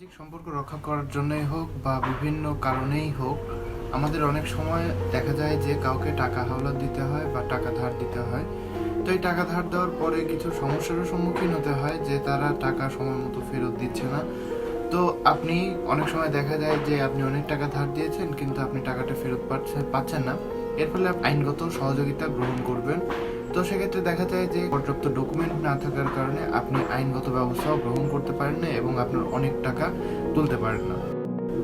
সামাজিক সম্পর্ক রক্ষা করার জন্যই হোক বা বিভিন্ন কারণেই হোক, আমাদের অনেক সময় দেখা যায় যে কাউকে টাকা হাওলাত দিতে হয় বা টাকা ধার দিতে হয়। তো এই টাকা ধার দেওয়ার পরে কিছু সমস্যারও সম্মুখীন হতে হয় যে তারা টাকা সময় মতো ফেরত দিচ্ছে না। তো আপনি অনেক সময় দেখা যায় যে আপনি অনেক টাকা ধার দিয়েছেন কিন্তু আপনি টাকাটা ফেরত পাচ্ছেন পাচ্ছেন না। এর ফলে আইনগত সহযোগিতা গ্রহণ করবেন। তো সেক্ষেত্রে দেখা যায় যে পর্যাপ্ত ডকুমেন্ট না থাকার কারণে আপনি আইনগত ব্যবস্থাও গ্রহণ করতে পারেন না এবং আপনার অনেক টাকা তুলতে পারেন না।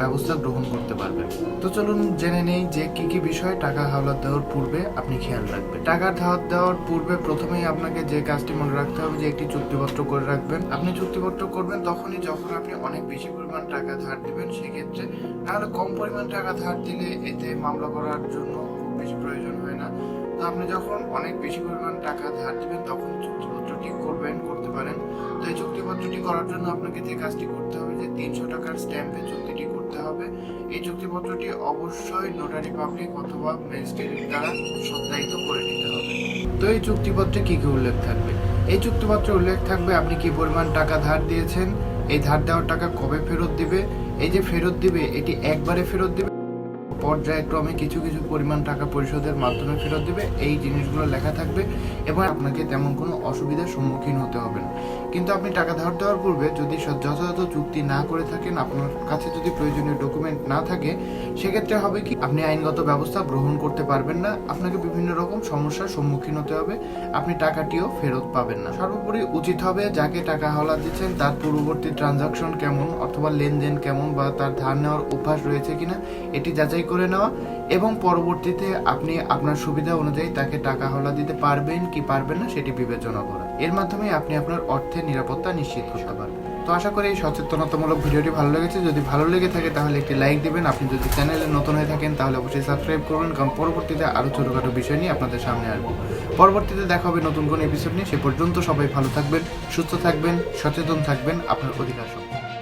ব্যবস্থা গ্রহণ করতে পারবেন। তো চলুন জেনে নেই যে কি কি বিষয় টাকা হাওলাত দেওয়ার পূর্বে আপনি খেয়াল রাখবেন। টাকার ধার দেওয়ার পূর্বে প্রথমেই আপনাকে যে কাজটি মনে রাখতে হবে যে একটি চুক্তিপত্র করে রাখবেন। আপনি চুক্তিপত্র করবেন তখনই যখন আপনি অনেক বেশি পরিমাণ টাকা ধার দিবেন, সেক্ষেত্রে নাহলে কম পরিমাণ টাকা ধার দিলে এতে মামলা করার জন্য খুব বেশি প্রয়োজন হয় না। তো আপনি যখন অনেক বেশি পরিমাণ টাকা ধার দেবেন, তখন চুক্তিপত্রটি করবেন, করতে পারেন। তো এই চুক্তিপত্রটি করার জন্য আপনাকে যে কাজটি করতে হবে, যে তিনশো টাকার স্ট্যাম্পে চুক্তিটি করতে হবে। এই চুক্তিপত্রটি অবশ্যই নোটারি পাবলিক অথবা ম্যাজিস্ট্রেটের দ্বারা সত্যায়িত করে নিতে হবে। তো এই চুক্তিপত্রে কী কী উল্লেখ থাকবে? এই চুক্তিপত্রে উল্লেখ থাকবে আপনি কি পরিমাণ টাকা ধার দিয়েছেন, এই ধার দেওয়ার টাকা কবে ফেরত দিবে, এই যে ফেরত দিবে, এটি একবারে ফেরত দিবে পর্যায়ক্রমে কিছু কিছু পরিমাণ টাকা পরিশোধের মাধ্যমে ফেরত দেবে। এই জিনিসগুলো লেখা থাকবে এবং আপনাকে তেমন কোনো অসুবিধার সম্মুখীন হতে হবে না। কিন্তু আপনি টাকা ধার দেওয়ার পূর্বে যদি যথাযথ চুক্তি না করে থাকেন, আপনার কাছে যদি প্রয়োজনীয় ডকুমেন্ট না থাকে, সেক্ষেত্রে হবে কি, আপনি আইনগত ব্যবস্থা গ্রহণ করতে পারবেন না। আপনাকে বিভিন্ন রকম সমস্যার সম্মুখীন হতে হবে। আপনি টাকাটিও ফেরত পাবেন না। সর্বোপরি উচিত হবে যাকে টাকা হাওলা দিচ্ছেন, তার পূর্ববর্তী ট্রানজাকশন কেমন অথবা লেনদেন কেমন বা তার ধার নেওয়ার অভ্যাস রয়েছে কিনা, এটি যাচাই করে নেওয়া। এবং পরবর্তীতে আপনি আপনার সুবিধা অনুযায়ী তাকে টাকা হাওলা দিতে পারবেন কি পারবেন না, সেটি বিবেচনা করা। এর মাধ্যমে আপনি আপনার অর্থের নিরাপত্তা নিশ্চিত করতে পারবেন। তো আশা করি এই সচেতনতামূলক ভিডিওটি ভালো লেগেছে। যদি ভালো লেগে থাকে তাহলে একটি লাইক দেবেন। আপনি যদি চ্যানেলে নতুন হয়ে থাকেন তাহলে অবশ্যই সাবস্ক্রাইব করবেন। কারণ পরবর্তীতে আরও ছোটোখাটো বিষয় নিয়ে আপনাদের সামনে আসব। পরবর্তীতে দেখা হবে নতুন কোনো এপিসোড নিয়ে। সে পর্যন্ত সবাই ভালো থাকবেন, সুস্থ থাকবেন, সচেতন থাকবেন আপনার অধিকার সম্পর্কে।